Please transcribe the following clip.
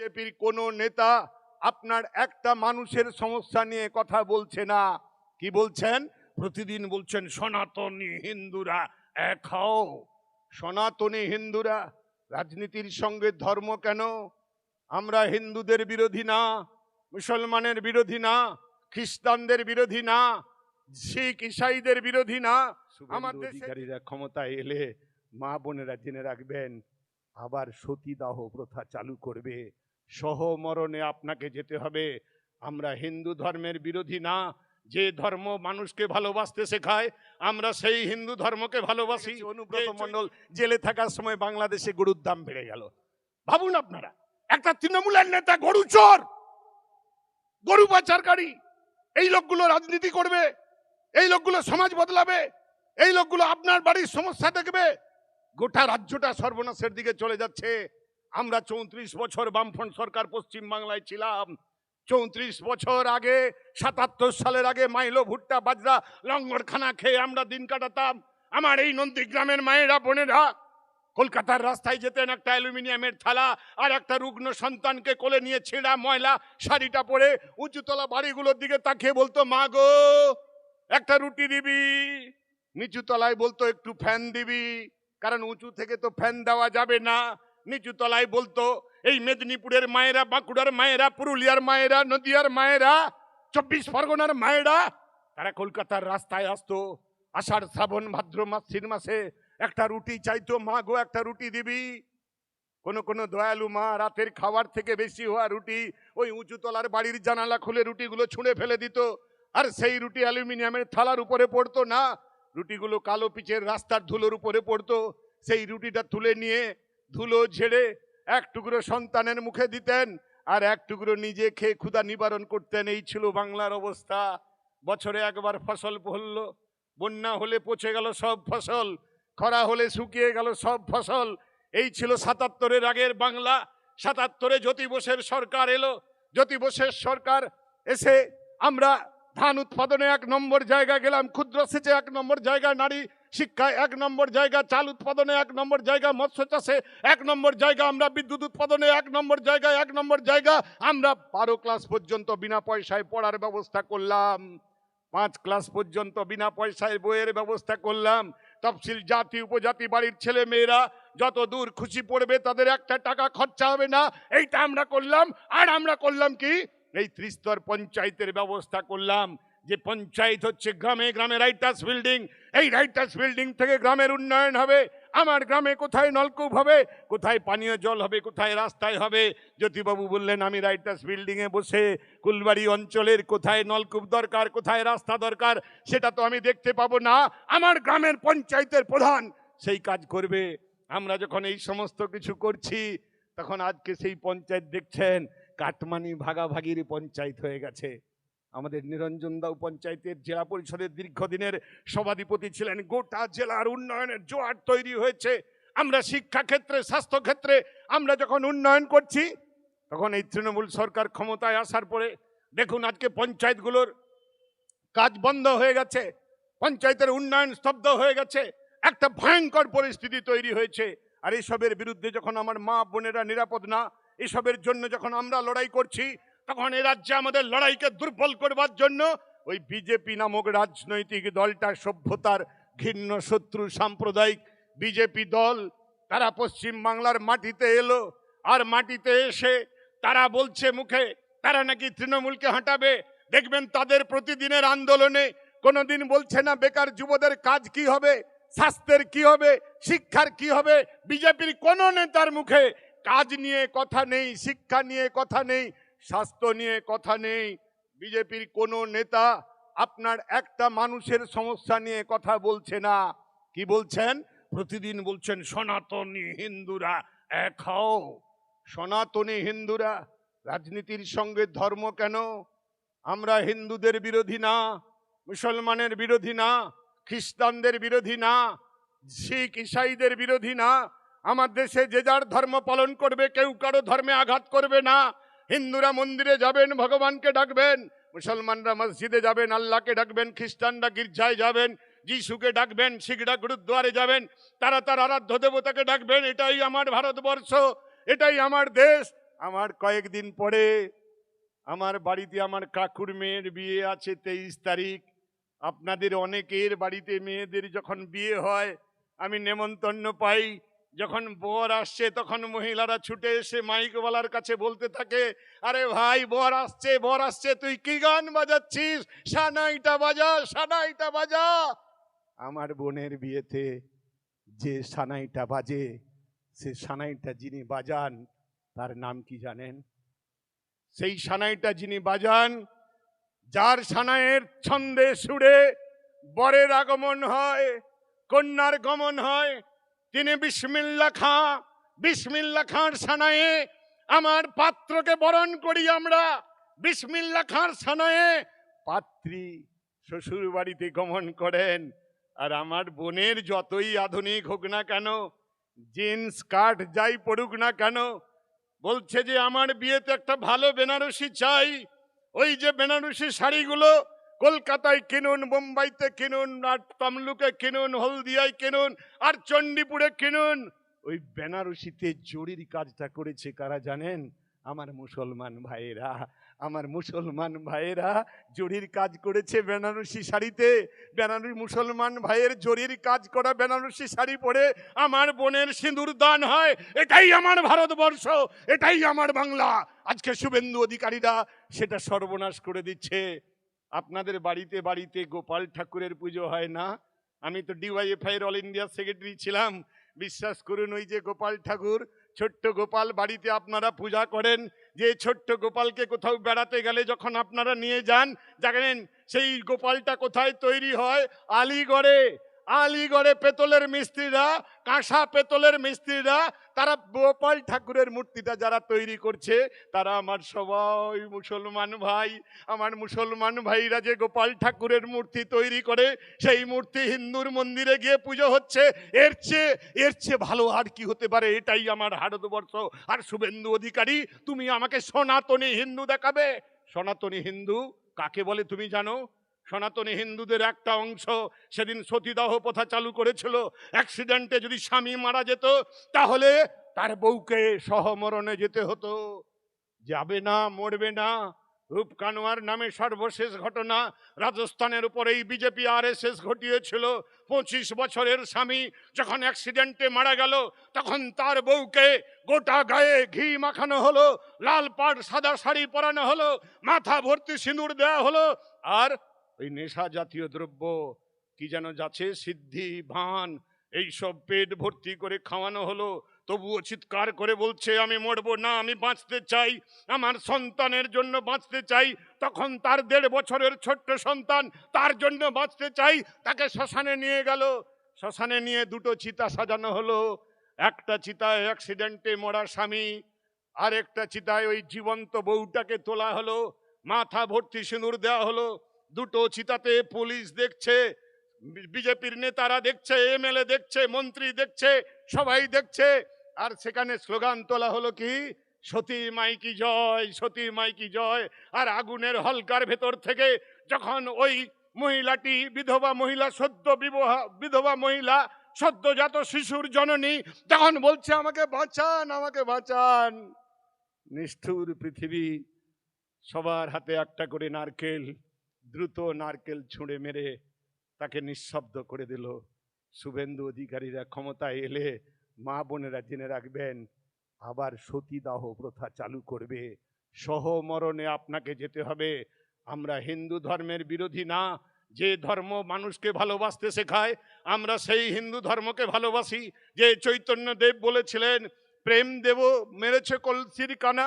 বিজেপির কোনো নেতা আপনার একটা মানুষের সমস্যা নিয়ে কথা বলছে না। কি বলছেন? প্রতিদিন বলছেন সনাতনী হিন্দুরা এক হও। সনাতনী হিন্দুরা রাজনীতির সঙ্গে ধর্ম কেন? আমরা হিন্দুদের বিরোধী না মুসলমানের বিরোধী না খ্রিস্টানদের বিরোধী না শিখ ইসাইদের বিরোধী না। আমাদের অধিকারীরা ক্ষমতায় এলে মা বোনেরা জেনে রাখবেন আবার সতীদাহ প্রথা চালু করবে। সহমরণে আপনাকে যেতে হবে। আমরা হিন্দু ধর্মের বিরোধী না। যে ধর্ম মানুষকে ভালোবাসতে শেখায় আমরা সেই হিন্দু ধর্মকে ভালোবাসি। অনুব্রত মণ্ডল জেলে থাকার সময় বাংলাদেশে গরুর দাম বেড়ে গেল। ভাবুন আপনারা একটা তৃণমূলের নেতা গরু চোর গরু পাচারকারী এই লোকগুলো রাজনীতি করবে এই লোকগুলো সমাজ বদলাবে এই লোকগুলো আপনার বাড়ির সমস্যা দেখবে। গোটা রাজ্যটা সর্বনাশের দিকে চলে যাচ্ছে। আমরা চৌত্রিশ বছর বামফ্রন্ট সরকার পশ্চিম বাংলায় ছিলাম। চৌত্রিশ বছর আগে, সাতাত্তর সালের আগে মাইলো ভুট্টা বাজরা লঙ্গরখানা খেয়ে আমরা দিন কাটাতাম। আমার এই নন্দীগ্রামের মায়েরা, বোনেরা, কলকাতার রাস্তায় যেতেন একটা অ্যালুমিনিয়ামের থালা আর একটা রুগ্ন সন্তানকে কোলে নিয়ে ছেঁড়া ময়লা শাড়িটা পরে উঁচুতলা বাড়িগুলোর দিকে তাকিয়ে বলতো, মা গো, একটা রুটি দিবি? নিচুতলায় বলতো, একটু ফ্যান দিবি, কারণ উঁচু থেকে তো ফ্যান দেওয়া যাবে না। নিচু তলায় বলতো, এই মেদিনীপুরের মায়েরা, বাঁকুড়ার মায়েরা, পুরুলিয়ার মায়েরা, নদিয়ার মায়েরা, চব্বিশ পরগনার মায়েরা, তারা কলকাতার রাস্তায় আসতো। আষাঢ়, শ্রাবণ, ভাদ্র মাস, শীত মাসে একটা রুটি চাইতো, মা গো, একটা রুটি দিবি? কোন কোন দয়ালু মা রাতের খাবার থেকে বেশি হওয়া রুটি ওই উঁচু তলার বাড়ির জানালা খুলে রুটিগুলো ছুঁড়ে ফেলে দিত। আর সেই রুটি অ্যালুমিনিয়ামের থালার উপরে পড়তো না, রুটিগুলো কালো পিচের রাস্তার ধুলোর উপরে পড়তো। সেই রুটিটা তুলে নিয়ে ধুলো ঝেড়ে এক টুকরো সন্তানের মুখে দিতেন আর এক টুকরো নিজে খেয়ে ক্ষুধা নিবারণ করতেন। এই ছিল বাংলার অবস্থা। বছরে একবার ফসল ফলল বন্যা হলে পচে গেল সব ফসল, খরা হলে শুকিয়ে গেল সব ফসল। এই ছিল সাতাত্তরের আগের বাংলা। সাতাত্তরে জ্যোতি বোসের সরকার এলো। জ্যোতি বোসের সরকার এসে আমরা ধান উৎপাদনে এক নম্বর জায়গা গেলাম, ক্ষুদ্র সেচে এক নম্বর জায়গা নারী শিক্ষায় এক নম্বর জায়গা, চাল উৎপাদনে এক নম্বর জায়গা, মৎস্য চাষে এক নম্বর জায়গা, আমরা বিদ্যুৎ উৎপাদনে এক নম্বর জায়গা, এক নম্বর জায়গা, আমরা বারো ক্লাস পর্যন্ত বিনা পয়সায় পড়ার ব্যবস্থা করলাম। পাঁচ ক্লাস পর্যন্ত বিনা পয়সায় বইয়ের ব্যবস্থা করলাম। তফসিল জাতি, উপজাতি বাড়ির ছেলে মেয়েরা যত দূর খুশি পড়বে, তাদের একটা টাকা খরচা হবে না। এইটা আমরা করলাম। আর আমরা করলাম কি? এই ত্রিস্তর পঞ্চায়েতের ব্যবস্থা করলাম। যে পঞ্চায়েত হচ্ছে গ্রামে গ্রামে রাইটার্স বিল্ডিং এই রাইটার্স বিল্ডিং থেকে গ্রামের উন্নয়ন হবে। আমার গ্রামে কোথায় নলকূপ হবে, কোথায় পানীয় জল হবে, কোথায় রাস্তায় হবে? জ্যোতিবাবু বললেন, আমি রাইটার্স বিল্ডিংয়ে বসে কুলবাড়ি অঞ্চলের কোথায় নলকূপ দরকার, কোথায় রাস্তা দরকার, সেটা তো আমি দেখতে পাবো না। আমার গ্রামের পঞ্চায়েতের প্রধান সেই কাজ করবে। আমরা যখন এই সমস্ত কিছু করছি, তখন আজকে সেই পঞ্চায়েত দেখছেন, কাটমানি ভাগাভাগির পঞ্চায়েত হয়ে গেছে। আমাদের নিরঞ্জন দাও পঞ্চায়েতের জেলা পরিষদের দীর্ঘদিনের সভাধিপতি ছিলেন। গোটা জেলার উন্নয়নের জোয়ার তৈরি হয়েছে। আমরা শিক্ষা ক্ষেত্রে স্বাস্থ্য ক্ষেত্রে আমরা যখন উন্নয়ন করছি, তখন এই তৃণমূল সরকার ক্ষমতায় আসার পরে, দেখুন আজকে পঞ্চায়েতগুলোর কাজ বন্ধ হয়ে গেছে, পঞ্চায়েতের উন্নয়ন স্তব্ধ হয়ে গেছে, একটা ভয়ঙ্কর পরিস্থিতি তৈরি হয়েছে। আর এসবের বিরুদ্ধে যখন আমার মা বোনেরা নিরাপদ না, এসবের জন্য যখন আমরা লড়াই করছি তখন এ রাজ্যে আমাদের লড়াইকে দুর্বল করবার জন্য ওই বিজেপি নামক রাজনৈতিক দলটা সভ্যতার ঘৃণ্য শত্রু সাম্প্রদায়িক বিজেপি দল, তারা পশ্চিম বাংলার মাটিতে এলো আর মাটিতে এসে তারা বলছে মুখে, তারা নাকি তৃণমূলকে হাঁটাবে। দেখবেন তাদের প্রতিদিনের আন্দোলনে কোনোদিন বলছে না, বেকার যুবদের কাজ কি হবে? স্বাস্থ্যের কি হবে? শিক্ষার কি হবে? বিজেপির কোনো নেতার মুখে কাজ নিয়ে কথা নেই, শিক্ষা নিয়ে কথা নেই স্বাস্থ্য নিয়ে কথা নেই, বিজেপির কোনো নেতা আপনার একটা মানুষের সমস্যা নিয়ে কথা বলছে না। কি বলছেন? প্রতিদিন বলছেন, সনাতনী হিন্দুরা এক হও সনাতনী হিন্দুরা, রাজনীতির সঙ্গে ধর্ম কেন? আমরা হিন্দুদের বিরোধী না, মুসলমানের বিরোধী না, খ্রিস্টানদের বিরোধী না, শিখ, ইসাইদের বিরোধী না। আমার দেশে যে যার ধর্ম পালন করবে, কেউ কারও ধর্মে আঘাত করবে না। হিন্দুরা মন্দিরে যাবেন, ভগবানকে ডাকবেন, মুসলমানরা মসজিদে যাবেন, আল্লাহকে ডাকবেন, খ্রিস্টানরা গির্জায় যাবেন, যিশুকে ডাকবেন শিখরা গুরুদ্বারে যাবেন, তারা তার আরাধ্য দেবতাকে ডাকবেন, এটাই আমার ভারতবর্ষ, এটাই আমার দেশ। আমার কয়েকদিন পরে আমার বাড়িতে আমার কাকুর মেয়ের বিয়ে আছে তেইশ তারিখ। আপনাদের অনেকের বাড়িতে মেয়েদের যখন বিয়ে হয়, আমি নেমন্তন্ন পাই। যখন বর আসছে, তখন মহিলারা ছুটে এসে মাইকওয়ালার কাছে বলতে থাকে, আরে ভাই, বর আসছে বর আসছে, তুই কি গান বাজাচ্ছিস? সানাইটা বাজা সানাইটা বাজা। আমার বোনের বিয়েতে যে সানাইটা বাজে, সে সানাইটা যিনি বাজান, তার নাম কি জানেন? সেই সানাইটা যিনি বাজান, যার সানাইয়ের ছন্দে সুরে বরের আগমন হয়, কন্যার গমন হয় তিনি বিসমিল্লা খাঁ বিসমিল্লা খাঁর সানায়ে, আমার পাত্রকে বরণ করি আমরা, বিসমিল্লা খাঁর সানায়ে। পাত্রী শ্বশুর বাড়িতে গমন করেন, আর আমার বোনের যতই আধুনিক হোক না কেন, জিন্স, কাট যাই পড়ুক না কেন, বলছে যে আমার বিয়েতে একটা ভালো বেনারসি চাই। ওই যে বেনারসি শাড়িগুলো কলকাতায় কিনুন বোম্বাইতে কিনুন, আর তমলুকে কিনুন, হলদিয়ায় কিনুন, আর চণ্ডীপুরে কিনুন। ওই বেনারসিতে জরির কাজটা করেছে কারা জানেন? আমার মুসলমান ভাইয়েরা, আমার মুসলমান ভাইয়েরা, জরির কাজ করেছে বেনারসি শাড়িতে। বেনারসি মুসলমান ভাইয়ের জরির কাজ করা বেনারসি শাড়ি পরে আমার বোনের সিঁদুর দান হয়। এটাই আমার ভারতবর্ষ, এটাই আমার বাংলা। আজকে শুভেন্দু অধিকারীরা সেটা সর্বনাশ করে দিচ্ছে। আপনাদের বাড়িতে বাড়িতে গোপাল ঠাকুরের পুজো হয় না? আমি তো ডিওয়াইএফআই এর অল ইন্ডিয়া সেক্রেটারি ছিলাম। বিশ্বাস করুন, ওই যে গোপাল ঠাকুর, ছোট্ট গোপাল বাড়িতে আপনারা পূজা করেন, যে ছোট্ট গোপালকে কোথাও বেড়াতে গেলে যখন আপনারা নিয়ে যান, জানেন সেই গোপালটা কোথায় তৈরি হয়? আলিগড়ে। আলিগড়ে পেতলের মিস্ত্রিরা, কাঁসা পেতলের মিস্ত্রিরা, তারা গোপাল ঠাকুরের মূর্তিটা যারা তৈরি করছে, তারা আমার সবাই মুসলমান ভাই, আমার মুসলমান ভাইরা যে গোপাল ঠাকুরের মূর্তি তৈরি করে, সেই মূর্তি হিন্দুর মন্দিরে গিয়ে পুজো হচ্ছে, এর চেয়ে এর চেয়ে ভালো আর কি হতে পারে এটাই আমার ভারতবর্ষ। আর শুভেন্দু অধিকারী, তুমি আমাকে সনাতনী হিন্দু দেখাবে। সনাতনী হিন্দু কাকে বলে তুমি জানো? সনাতনী হিন্দুদের একটা অংশ সেদিন সতীদাহ প্রথা চালু করেছিল। অ্যাক্সিডেন্টে যদি স্বামী মারা যেত, তাহলে তার বউকে সহমরণে যেতে হতো। যাবে না, মরবে না রূপ কানোয়ার নামে সর্বশেষ ঘটনা। রাজস্থানের উপর এই বিজেপি আর এস এস ঘটিয়েছিল। পঁচিশ বছরের স্বামী যখন অ্যাক্সিডেন্টে মারা গেল, তখন তার বউকে গোটা গায়ে ঘি মাখানো হলো, লাল পাড় সাদা শাড়ি পরানো হলো, মাথা ভর্তি সিঁদুর দেওয়া হলো, আর ওই নেশা জাতীয় দ্রব্য, কি যেন যাচ্ছে, সিদ্ধি, ভান, এইসব পেট ভর্তি করে খাওয়ানো হলো। তবুও চিৎকার করে বলছে, আমি মরবো না, আমি বাঁচতে চাই, আমার সন্তানের জন্য বাঁচতে চাই। তখন তার দেড় বছরের ছোট্ট সন্তান তার জন্য বাঁচতে চাই, তাকে শ্মশানে নিয়ে গেল। শ্মশানে নিয়ে দুটো চিতা সাজানো হলো। একটা চিতায় অ্যাক্সিডেন্টে মরা স্বামী আর একটা চিতায় ওই জীবন্ত বউটাকে তোলা হলো। মাথা ভর্তি সিঁদুর দেওয়া হলো। দুটো চিতাতে পুলিশ দেখছে, বিজেপির নেতারা দেখছে, এমএলএ দেখছে, মন্ত্রী দেখছে, সবাই দেখছে। আর সেখানে স্লোগান তোলা হলো কি, সতী মাইকি জয়, সতী মাইকি জয়। আর আগুনের হলকার ভেতর থেকে যখন ওই মহিলাটি, বিধবা মহিলা, সদ্য বিবাহ, বিধবা মহিলা, সদ্যজাত শিশুর জননী, তখন বলছে, আমাকে বাঁচান আমাকে বাঁচান। নিষ্ঠুর পৃথিবী সবার হাতে একটা করে নারকেল। দ্রুত নারকেল ছুঁড়ে মেরে তাকে নিঃশব্দ করে দিল। শুভেন্দু অধিকারীরা ক্ষমতায় এলে মা বোনেরা জেনে রাখবেন, আবার সতীদাহ প্রথা চালু করবে। সহমরণে আপনাকে যেতে হবে। আমরা হিন্দু ধর্মের বিরোধী না। যে ধর্ম মানুষকে ভালোবাসতে শেখায়, আমরা সেই হিন্দু ধর্মকে ভালোবাসি। যে চৈতন্য দেব বলেছিলেন, প্রেম দেব মেরেছে কলসির কানা